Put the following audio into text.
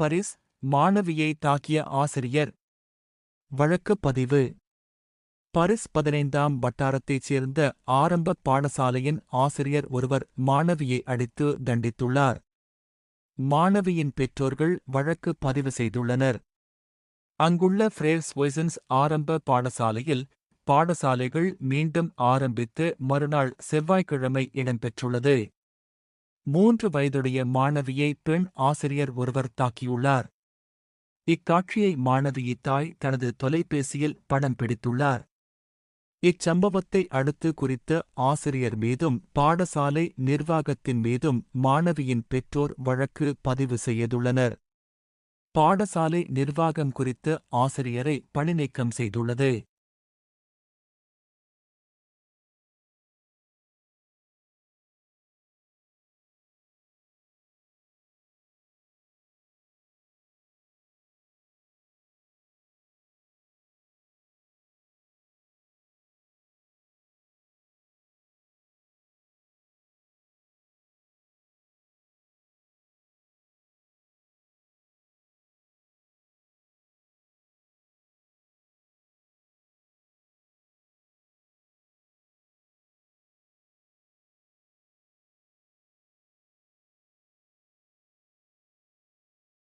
பரிஸ் மாணவியை தாக்கிய ஆசிரியர். வழக்கு பதிவு. பரிஸ் பதினைந்தாம் வட்டாரத்தைச் சேர்ந்த ஆரம்ப பாடசாலையின் ஆசிரியர் ஒருவர் மாணவியை அடித்து தண்டித்துள்ளார். மாணவியின் பெற்றோர்கள் வழக்கு பதிவு செய்துள்ளனர். அங்குள்ள ஃப்ரேஸ் ஒய்சன்ஸ் ஆரம்ப பாடசாலையில் பாடசாலைகள் மீண்டும் ஆரம்பித்து மறுநாள் செவ்வாய்க்கிழமை இடம்பெற்றுள்ளது. மூன்று வயதுடைய மாணவியை பெண் ஆசிரியர் ஒருவர் தாக்கியுள்ளார். இக்காட்சியை மாணவியை தாய் தனது தொலைபேசியில் படம் பிடித்துள்ளார். இச்சம்பவத்தை அடுத்து குறித்த ஆசிரியர் மீதும் பாடசாலை நிர்வாகத்தின் மீதும் மாணவியின் பெற்றோர் வழக்கு பதிவு செய்துள்ளனர். பாடசாலை நிர்வாகம் குறித்து ஆசிரியரை பணிநீக்கம் செய்துள்ளது.